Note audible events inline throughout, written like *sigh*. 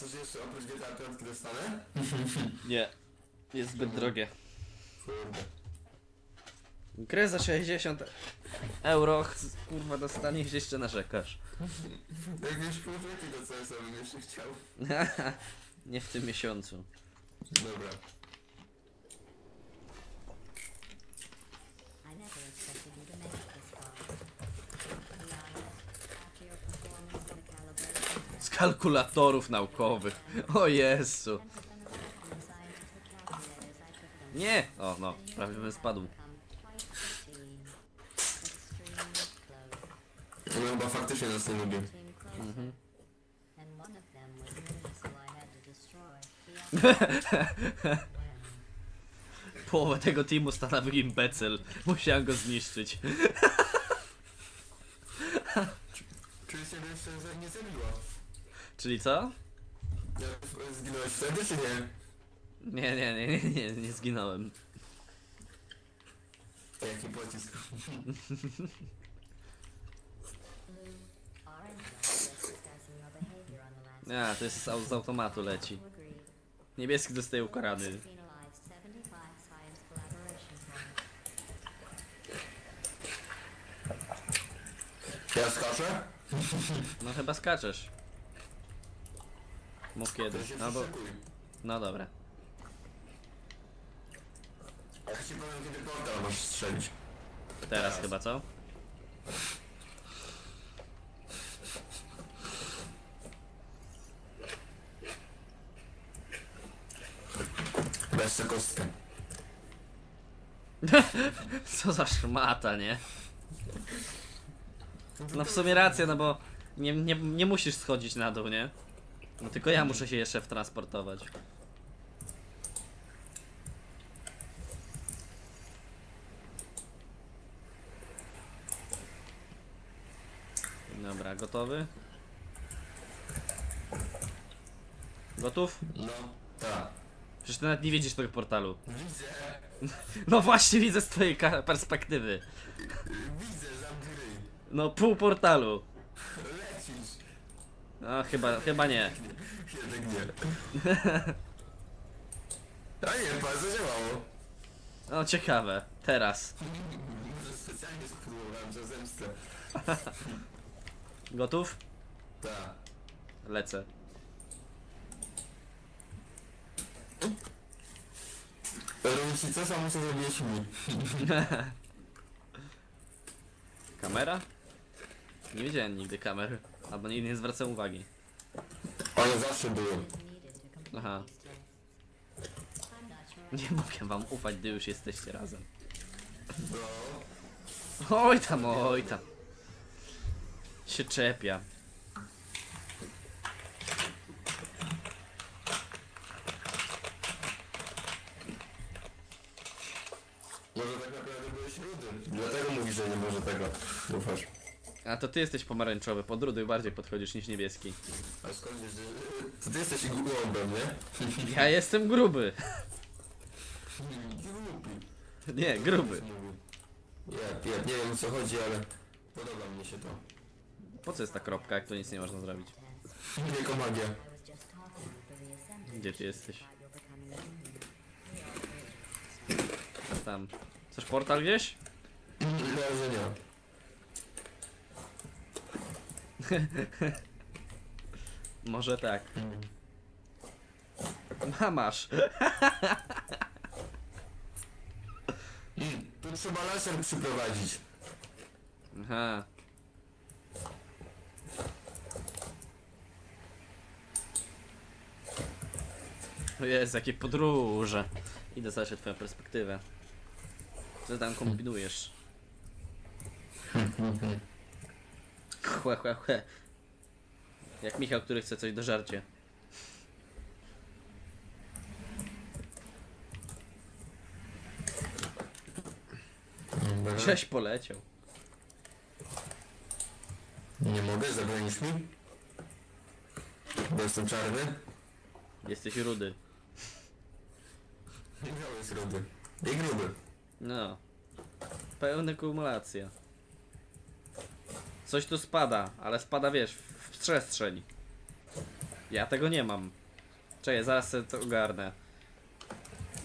coś jeszcze oprócz GTA 5 dostanę? *laughs* Nie. Jest zbyt drogie. Kurde. Grę za 60 euro, ch- kurwa dostaniesz jeszcze narzekasz. Jak już pół roku to co ja sobie jeszcze chciał. *laughs* Nie w tym miesiącu. Dobra. Kalkulatorów naukowych. O Jezu. Nie! O no, prawie bym spadł. No chyba faktycznie nas nie lubi. Other Połowę tego teamu stanowił imbecyl. Musiałem go zniszczyć. *laughs* Czyli się jeszcze że nie zabiło. Czyli co? Zginąłeś wtedy czy nie? Nie, nie, nie, nie, nie, nie zginąłem. Jaki pocisk. *laughs* A, to jest z, z automatu leci. Niebieski dostaje ukarany. Penalized 75 science collaboration points. Ja skaczę? No chyba skaczesz. Mów kiedy. Się No bo. No dobra. A ja ci powiem kiedy portal masz strzelić. Teraz chyba co? Kostkę. *laughs* Co za szmata, nie? No w sumie racja, no bo nie, nie, nie musisz schodzić na dół, nie? No tylko ja muszę się jeszcze wtransportować. Dobra, gotowy? Gotów? No, tak. Przecież ty nawet nie widzisz tego portalu. Widzę, *laughs* No właśnie widzę z twojej perspektywy. widzę za gry. No pół portalu. *laughs* No chyba, chyba nie. Jednak nie. A nie, bardzo działało. No ciekawe. Teraz. Specjalnie spróbowałem za zemstę. *laughs* Gotów? Tak. Lecę. Robisz co samo co zrobiłeś mi. Kamera? Nie widziałem nigdy kamer. Albo nigdy nie zwracałem uwagi. One zawsze były. Aha. Nie mogę wam ufać, gdy już jesteście razem. Oj tam, oj tam. Się czepia. Może tak naprawdę byłeś rudy. Dlatego mówisz, że nie może tego. Ufasz. A to ty jesteś pomarańczowy, pod rudy bardziej podchodzisz niż niebieski. A skąd wiesz, że... To ty jesteś głąbem, nie? *laughs* Ja jestem gruby. Głupi. Nie, gruby. Ja, ja nie wiem o co chodzi, ale podoba mi się to. Po co jest ta kropka, jak tu nic nie można zrobić? Jako magia. Gdzie ty jesteś? A Tam. Coś portal gdzieś? Może nie. *laughs* Może tak. Mamasz. Tu *laughs* trzeba laser przyprowadzić. Aha. O jest, jakie podróże. Idę zobaczyć twoją perspektywę. Co tam kombinujesz? *laughs* Chłe, chłe, chłe. Jak Michał, który chce coś do żarcia. Cześć poleciał. Nie mogę, zabronisz mi? Bo jestem czarny? Jesteś rudy. Michał jest rudy. I gruby. No. Pełna kumulacja. Coś tu spada, ale spada wiesz, w przestrzeń. Ja tego nie mam. Czekaj, zaraz sobie to ogarnę.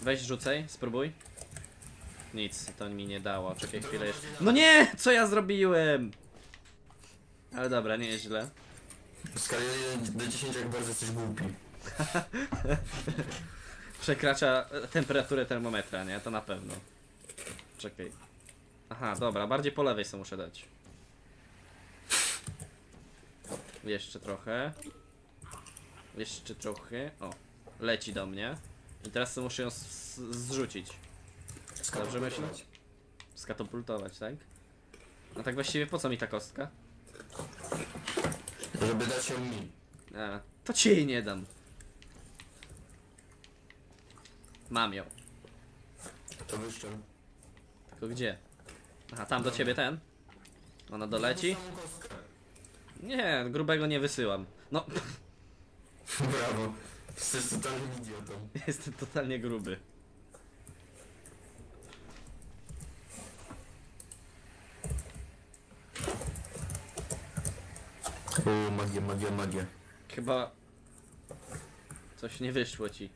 Weź rzucaj, spróbuj. Nic, to mi nie dało. Czekaj chwilę jeszcze. No nie! Co ja zrobiłem? Ale dobra, nieźle. W skali 1 do 10 jak bardzo jesteś głupi. *laughs* Przekracza e, temperaturę termometra, nie? To na pewno. Czekaj. Aha, dobra, bardziej po lewej sobie muszę dać. Jeszcze trochę. Jeszcze trochę. O, leci do mnie. I teraz muszę ją zrzucić. Dobrze myślę? Skatapultować, tak? No tak właściwie po co mi ta kostka? Żeby dać ją mi. A, to ci jej nie dam. Mam ją. To wyszczę. Tylko gdzie? Aha, tam do ciebie ten? Ona doleci? Nie, grubego nie wysyłam. No, *laughs* Brawo. Jesteś totalnym idiotą. jestem totalnie gruby. O, magia, magia, magia. Chyba... Coś nie wyszło ci.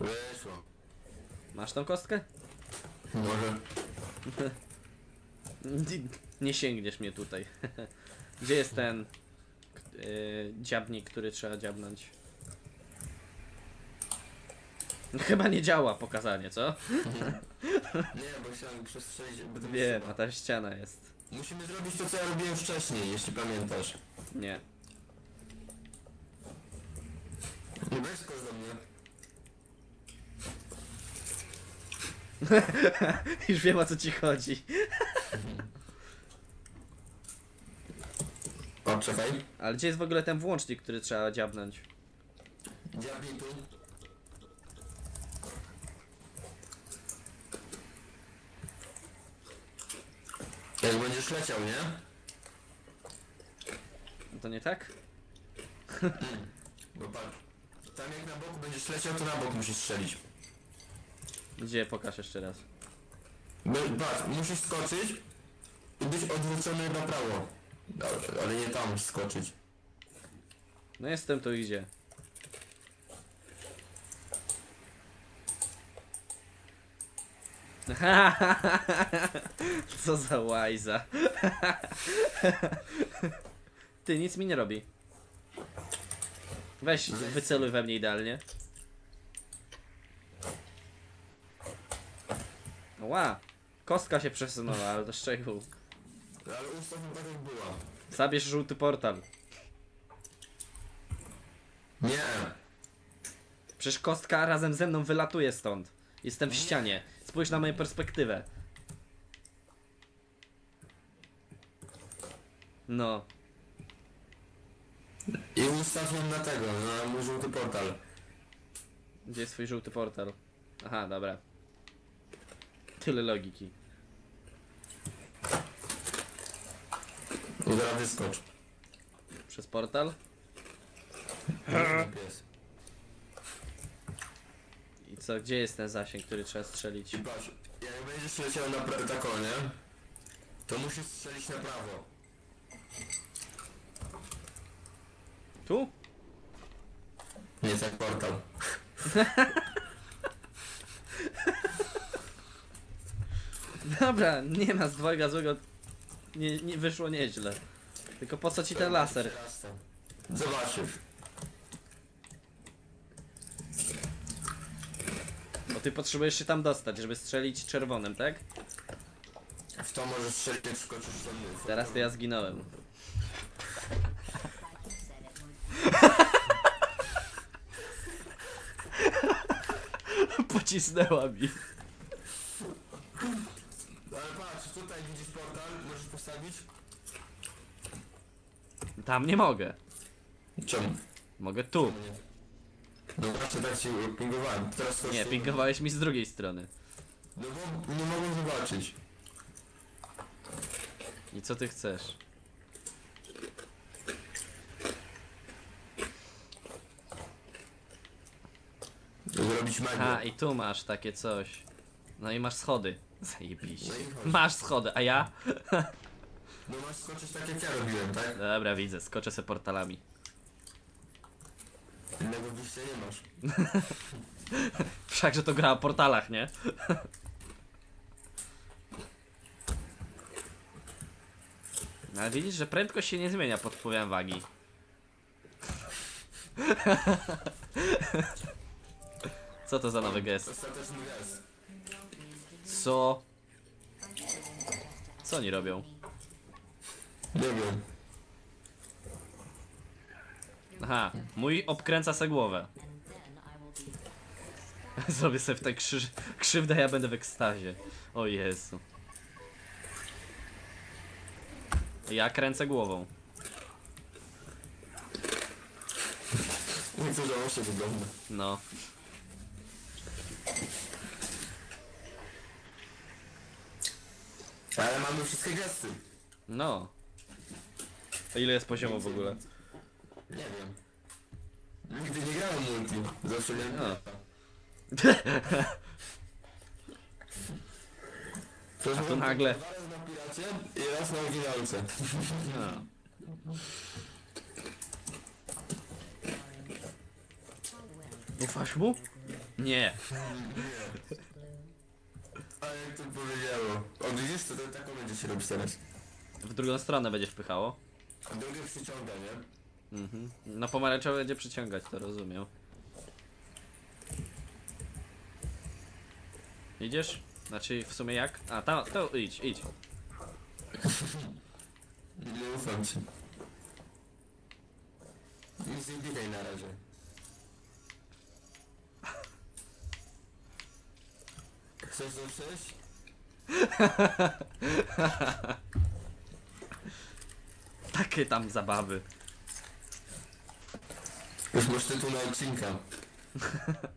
Weszło. Masz tą kostkę? Może. Nie- *laughs* Nie sięgniesz mnie tutaj. *laughs* Gdzie jest ten... Yy, dziabnik, który trzeba dziabnąć? Chyba nie działa pokazanie, co? Nie, bo chciałem przestrzelić, jakby to Wiem, wyszło. a ta ściana jest. Musimy zrobić to, co ja robiłem wcześniej, jeśli pamiętasz. Nie. Nie weź skocz do mnie. *laughs* Już wiem o co ci chodzi. Czekaj. Ale gdzie jest w ogóle ten włącznik, który trzeba dziabnąć? Diabli tu. Jak będziesz leciał, nie? To nie tak? Bo patrz. Tam jak na boku będziesz leciał, to na bok musisz strzelić. Gdzie? Pokaż jeszcze raz. Bo, patrz, musisz skoczyć i być odwrócony na prawo. Ale, ale nie tam skoczyć. No jestem tu i gdzie? *laughs* Co za łajza. *laughs* Ty, nic mi nie robi. Weź, wyceluj we mnie idealnie. Ła, kostka się przesunęła, ale to z czego? Ale ustaw tak jak była. Zabierz żółty portal. Nie. Przecież kostka razem ze mną wylatuje stąd. Jestem w ścianie. Spójrz na moją perspektywę. No. I ustaw ją na tego, na mój żółty portal. Gdzie jest twój żółty portal? Aha, dobra. Tyle logiki. Zaraz wyskocz. Przez portal? Pies. I co, gdzie jest ten zasięg, który trzeba strzelić? I patrz, jak będziesz leciał na pra- tak o, nie? To musisz strzelić na prawo. Tu? Nie tak portal. *laughs* Dobra, nie ma z dwojga złego. Nie, nie wyszło nieźle. Tylko po co ci ten laser? Zobaczysz. Bo ty potrzebujesz się tam dostać, żeby strzelić czerwonym, tak? W to możesz strzelić jak skoczysz tam. Teraz to ja zginąłem. *laughs* Pocisnęła mi. Ale patrz, tutaj widzisz portal, postawić? Tam nie mogę. Czemu? Mogę tu. No właśnie tak ci pingowałem. Teraz skocz Nie, tu. pingowałeś mi z drugiej strony. No bo nie mogłem zobaczyć. I co ty chcesz? Zrobić magię. A, i tu masz takie coś. No i masz schody. Zajebiście. No i chodź. Masz schody, a ja? No masz skoczyć tak jak ja robiłem, tak? Dobra, widzę, skoczę se portalami. Innego wyjścia nie masz. *laughs* Wszakże to gra o portalach, nie? *laughs* Ale widzisz, że prędkość się nie zmienia pod wpływem wagi. *laughs* Co to za nowy gest? Ostateczny gest. Co? Co oni robią? Nie wiem. Aha, mój obkręca se głowę. *laughs* Zrobię sobie w tej krzyż... krzywdę, ja będę w ekstazie. O Jezu. Ja kręcę głową. Nie to się wygląda. No. Ale mamy wszystkie gesty. No. A ile jest poziomu w ogóle? Nie wiem. Nigdy nie grałem multi. Zawsze miałem. To A tu nagle- Dwa razy na piracie i raz na oryginalce. No. Ufasz mu? Nie. A jak to powiedziało? O widzisz, to, to taką będzie się robić teraz. W drugą stronę będzie wpychało. A drugie przyciąga, nie? Mhm. No pomarańczowy będzie przyciągać, to rozumiem. Idziesz? Znaczy w sumie jak? A tam, to idź, idź. Nie ufam ci. Nic nie biegaj na razie. Chcesz zacząć? *laughs* Takie tam zabawy. Już masz tytuł na odcinka.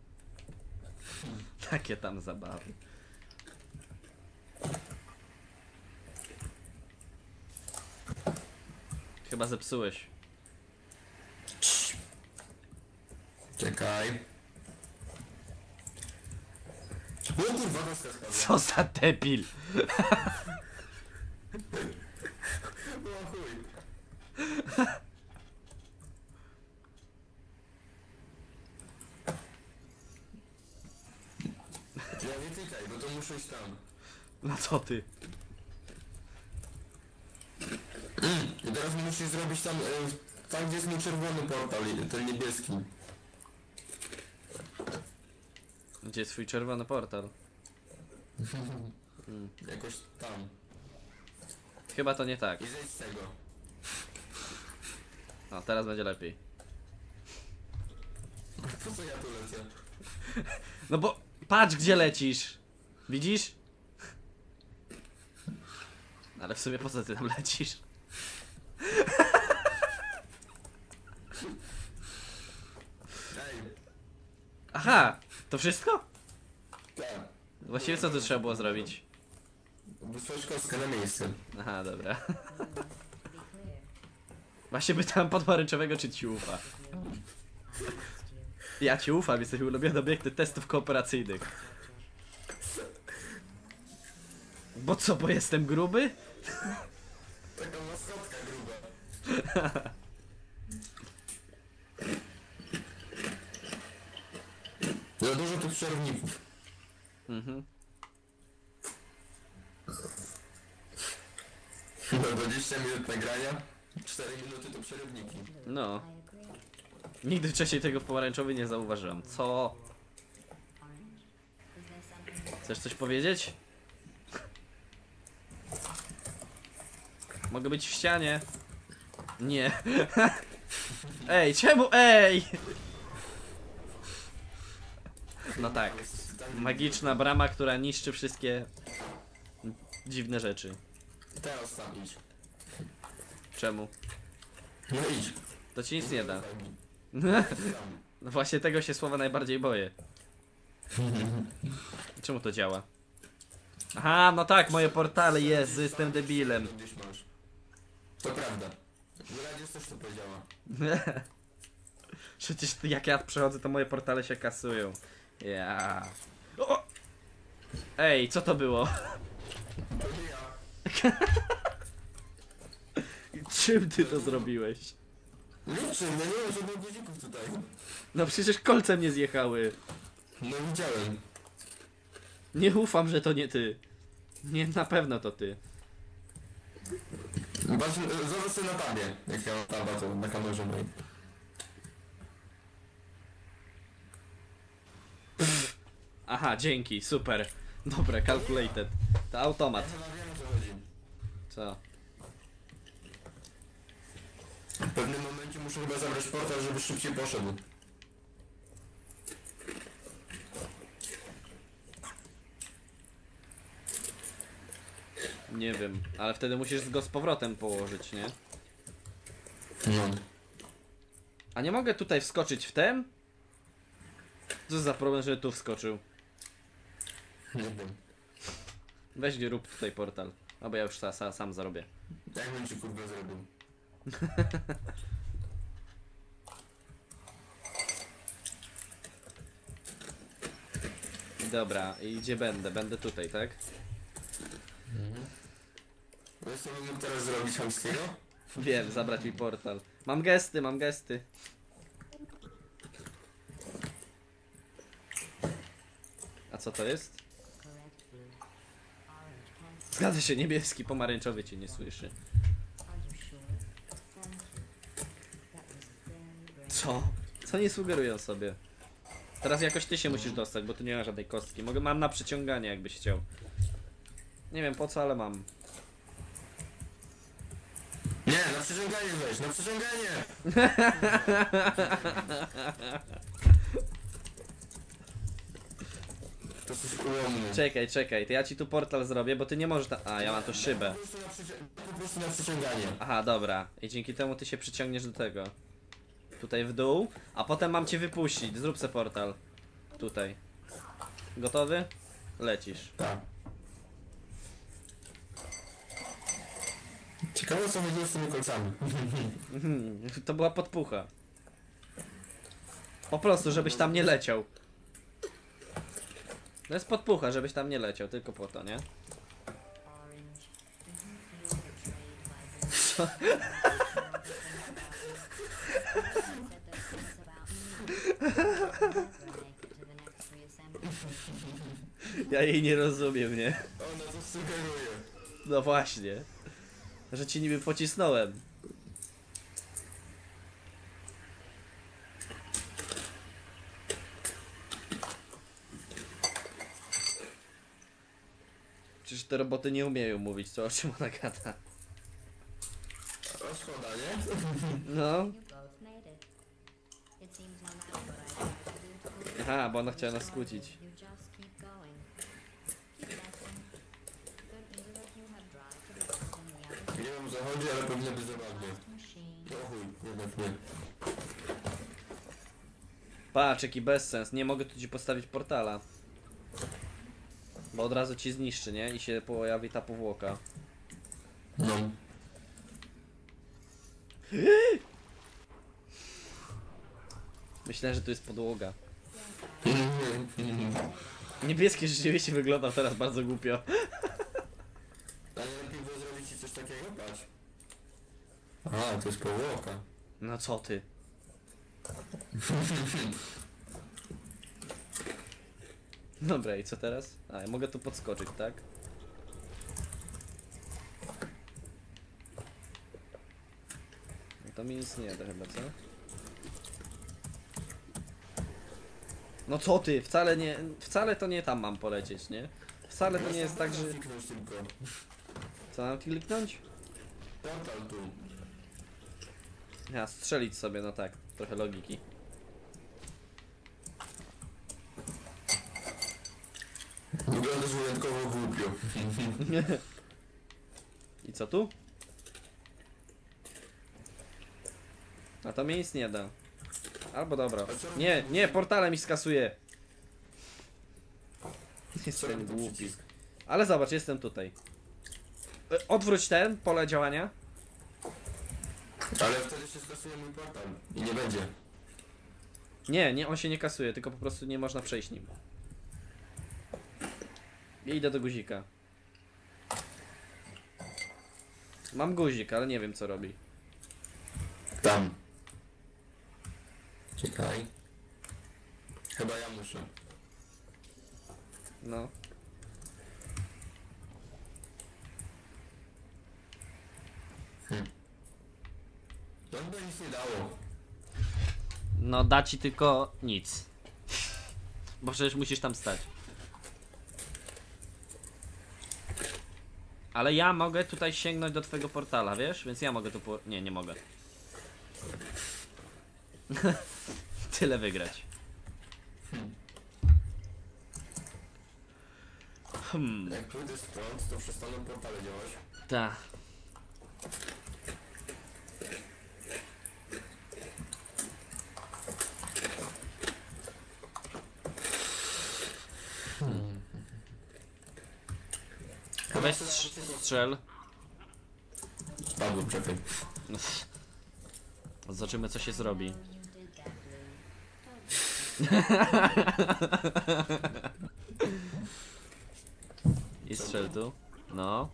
*laughs* Takie tam zabawy. Chyba zepsułeś. Czekaj. O kurwa, doska spadła. Co za debil! *laughs* O chuj. Ja nie tykaj, bo to muszę iść tam. No co ty? I teraz musisz zrobić tam, e, tam gdzie jest mój czerwony portal, i ten niebieski. Gdzie jest twój czerwony portal? *laughs* Jakoś tam. Chyba to nie tak. I zejdź z tego. No, teraz będzie lepiej. Po co ja tu lecę? No bo patrz gdzie lecisz. Widzisz? Ale w sumie po co ty tam lecisz? Ej, Aha! To wszystko? tak. Właściwie co tu trzeba było zrobić? Wysłać kostkę na miejsce. Aha, dobra. Właśnie pytałem podporęczowego czy ci ufa. Ja ci ufam, jesteś ulubiony obiekty testów kooperacyjnych. Bo co, bo jestem gruby? Taka maskotka gruba. Za dużo tych przerwników. Mhm. No 20 minut nagrania, 4 minuty to przerywniki. No. Nigdy wcześniej tego w pomarańczowy nie zauważyłem. Co? Chcesz coś powiedzieć? Mogę być w ścianie. Nie. *laughs* Ej, czemu? Ej! No tak. Magiczna brama, która niszczy wszystkie dziwne rzeczy. Teraz tam idź. Czemu? No idź. To ci nic nie da. *laughs* No właśnie tego się słowa najbardziej boję. *laughs* Czemu to działa? Aha, no tak, moje portale, jest, jestem debilem. Gdzieś masz. To prawda. Wyradzisz też *laughs* to powiedziała. Przecież jak ja przechodzę, to moje portale się kasują. Ja. O! Ej, co to było? To nie ja. Czym ty to zrobiłeś? Liczę, no nie ma żadnych guzików tutaj. No przecież kolce mnie zjechały. No widziałem. Nie ufam, że to nie ty. Nie, na pewno to ty. E, zobacz sobie na tabie. Jak ja mam taba, to na kamerze mojej. Aha, dzięki, super. Dobra, calculated. To automat. Chyba wiem o co chodzi. Co? W pewnym momencie muszę chyba zabrać portal, żeby szybciej poszedł. Nie wiem, ale wtedy musisz go z powrotem położyć, nie? No. A nie mogę tutaj wskoczyć w ten? Co za problem, że tu wskoczył? Nie wiem. Weź rób tutaj portal. Albo ja już sa, sa, sam zarobię. Jak bym ci kurwa zrobił? *laughs* Dobra, i gdzie będę? Będę tutaj, tak? Wiesz co mógł teraz zrobić chamskiego? Wiem, zabrać mi portal. Mam gesty, mam gesty. A co to jest? Zgadza się, niebieski, pomarańczowy cię nie słyszy. Co? Co nie sugerują sobie? Teraz jakoś ty się musisz dostać, bo tu nie ma żadnej kostki. Mogę, mam na przyciąganie, jakbyś chciał. Nie wiem po co, ale mam. Nie, na przeciąganie weź, na przeciąganie! *laughs* To coś ułomny. Czekaj, czekaj, to ja ci tu portal zrobię, bo ty nie możesz tam... A, ja mam tu szybę. Po prostu na, przyci- po prostu na przeciąganie. Aha, dobra. I dzięki temu ty się przyciągniesz do tego. Tutaj w dół, a potem mam cię wypuścić. Zrób se portal. Tutaj. Gotowy? Lecisz. Tak. Ciekawe co chodziło z tymi kolcami. *laughs* To była podpucha. Po prostu, żebyś tam nie leciał. To jest podpucha, żebyś tam nie leciał, tylko po to, nie? *laughs* Orange. Ja jej nie rozumiem, nie? Ona to sugeruje. No właśnie. Że ci niby pocisnąłem. Przecież te roboty nie umieją mówić, co o czym ona gada. O, szkoda, nie? No. No to to Aha, bo ona chciała nas skłócić. Other Nie wiem o co chodzi, ale pewnie by zabawnie. machine. O chuj, jednak nie. Patrz, jaki bezsens. Nie mogę tu ci postawić portala. Bo od razu ci zniszczy, nie? I się pojawi ta powłoka. No. *gasps* Myślałem, że tu jest podłoga. Niebieski rzeczywiście wyglądał teraz bardzo głupio. Ale lepiej było zrobić ci coś takiego? Patrz. A, to jest powłoka. No co ty? Dobra, i co teraz? A, ja mogę tu podskoczyć, tak? No to mi nic nie da chyba, co? No co ty? Wcale nie, wcale to nie tam mam polecieć, nie? Wcale to nie jest tak, że... Co mam kliknąć? Portal tu. Ja, strzelić sobie, no tak. Trochę logiki. Wyglądasz wyjątkowo głupio. *laughs* I co tu? A to mi nic nie da. Albo dobra. Nie, nie, portale mi skasuje. *laughs* Jestem głupi. Ale zobacz, jestem tutaj. E, Odwróć ten, pole działania. Ale wtedy się skasuje mój portal i nie będzie. Nie, nie, on się nie kasuje, tylko po prostu nie można przejść nim. Ja idę do guzika. Mam guzik, ale nie wiem co robi. Tam. Czekaj. Chyba ja muszę. No. By nic nie dało. No da ci tylko nic. Bo przecież musisz tam stać. Ale ja mogę tutaj sięgnąć do twojego portala, wiesz? Więc ja mogę tu po... Nie, nie mogę. *laughs* Tyle wygrać. Hmm, Jak pójdę prąd, to przestaną portale działać. ta. Weź strz- strzel. Spadłem, czekaj. *laughs* Zobaczymy co się zrobi. *laughs* I strzel tu. No.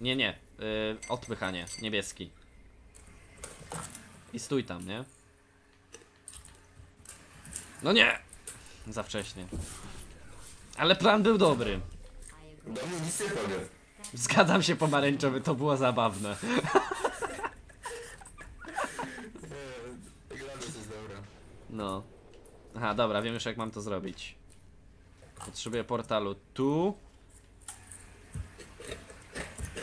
Nie, nie. Yy, odpychanie. Niebieski. I stój tam, nie? No nie! Za wcześnie. Ale plan był dobry. I agree. Do mnie nic nie powiem. Zgadzam się pomarańczowy, to było zabawne. Jest dobra. No. Aha, dobra, wiem już jak mam to zrobić. Potrzebuję portalu tu.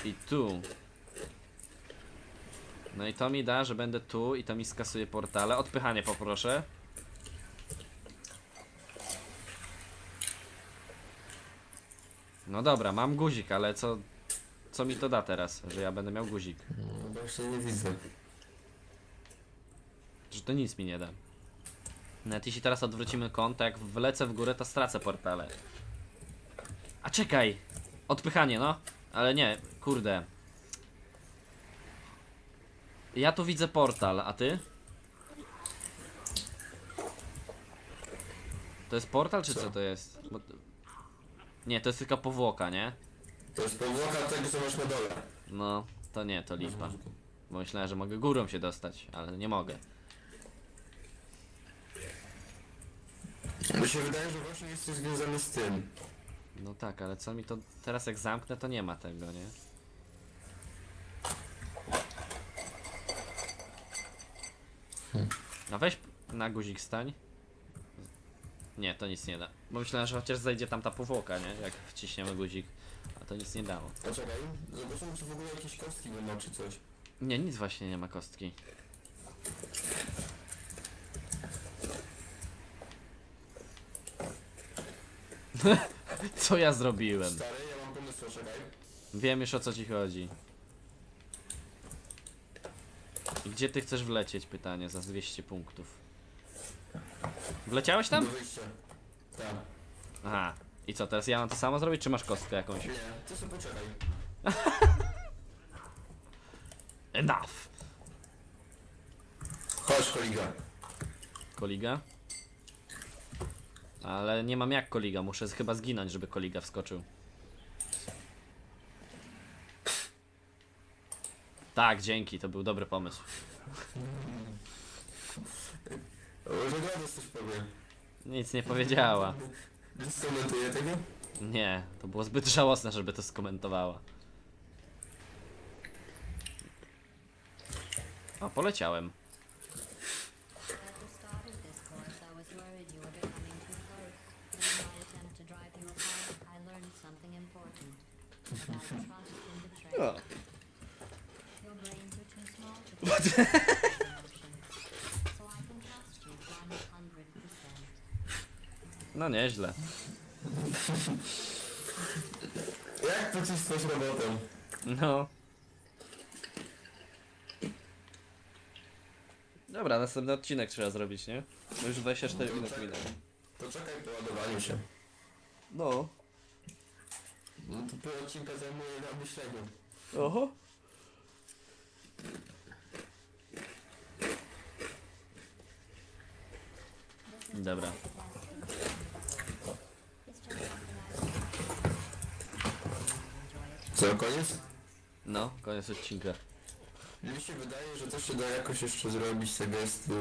I tu. No i to mi da, że będę tu i to mi skasuje portale. Odpychanie poproszę. No dobra, mam guzik, ale co... Co mi to da teraz, że ja będę miał guzik? No właśnie nie widzę. Że to nic mi nie da. Nawet jeśli teraz odwrócimy kąt, to jak wlecę w górę, to stracę portale. A czekaj! Odpychanie, no. Ale nie, kurde. Ja tu widzę portal, a ty? To jest portal, czy co, Co? to jest? Bo... Nie, to jest tylko powłoka, nie? To jest powłoka tego, co masz na dole. No, to nie, to lipa. Bo myślałem, że mogę górą się dostać, ale nie mogę. Mi się wydaje, że właśnie jesteś związany z tym. No tak, ale co mi to teraz jak zamknę, to nie ma tego, nie? A weź na guzik stań. Nie, to nic nie da. Bo myślałem, że chociaż zejdzie tam ta powłoka, nie? Jak wciśniemy guzik. To nic nie dało. Poczekaj, zobaczymy czy w ogóle jakieś kostki ma, czy coś. Nie, nic właśnie nie ma kostki. *laughs* Co ja zrobiłem? Stary, ja mam pomysł, czekaj. Wiem już o co ci chodzi. I gdzie ty chcesz wlecieć? Pytanie za 200 punktów. Wleciałeś tam? Do wyjścia. Tak. Aha. I co, teraz ja mam to samo zrobić, czy masz kostkę jakąś? Nie, ty sobie poczekaj. *laughs* Enough! Chodź, koliga. Koliga? Ale nie mam jak koliga, muszę chyba zginąć, żeby koliga wskoczył. Tak, dzięki, to był dobry pomysł. Może coś powie. Nic nie powiedziała. Nie skomentuję tego? Nie, to było zbyt żałosne, żeby to skomentowała. O, poleciałem. *laughs* At *laughs* No nieźle. Jak pocisnąć robotę? No. Dobra, następny odcinek trzeba zrobić, nie? Bo już 24 minut minęło. To czekaj po ładowaniu się. No. No to pół odcinka zajmuje na myśleniu. Oho. Dobra. Co, koniec? No, koniec odcinka. Mi się wydaje, że to się da jakoś jeszcze zrobić te gesty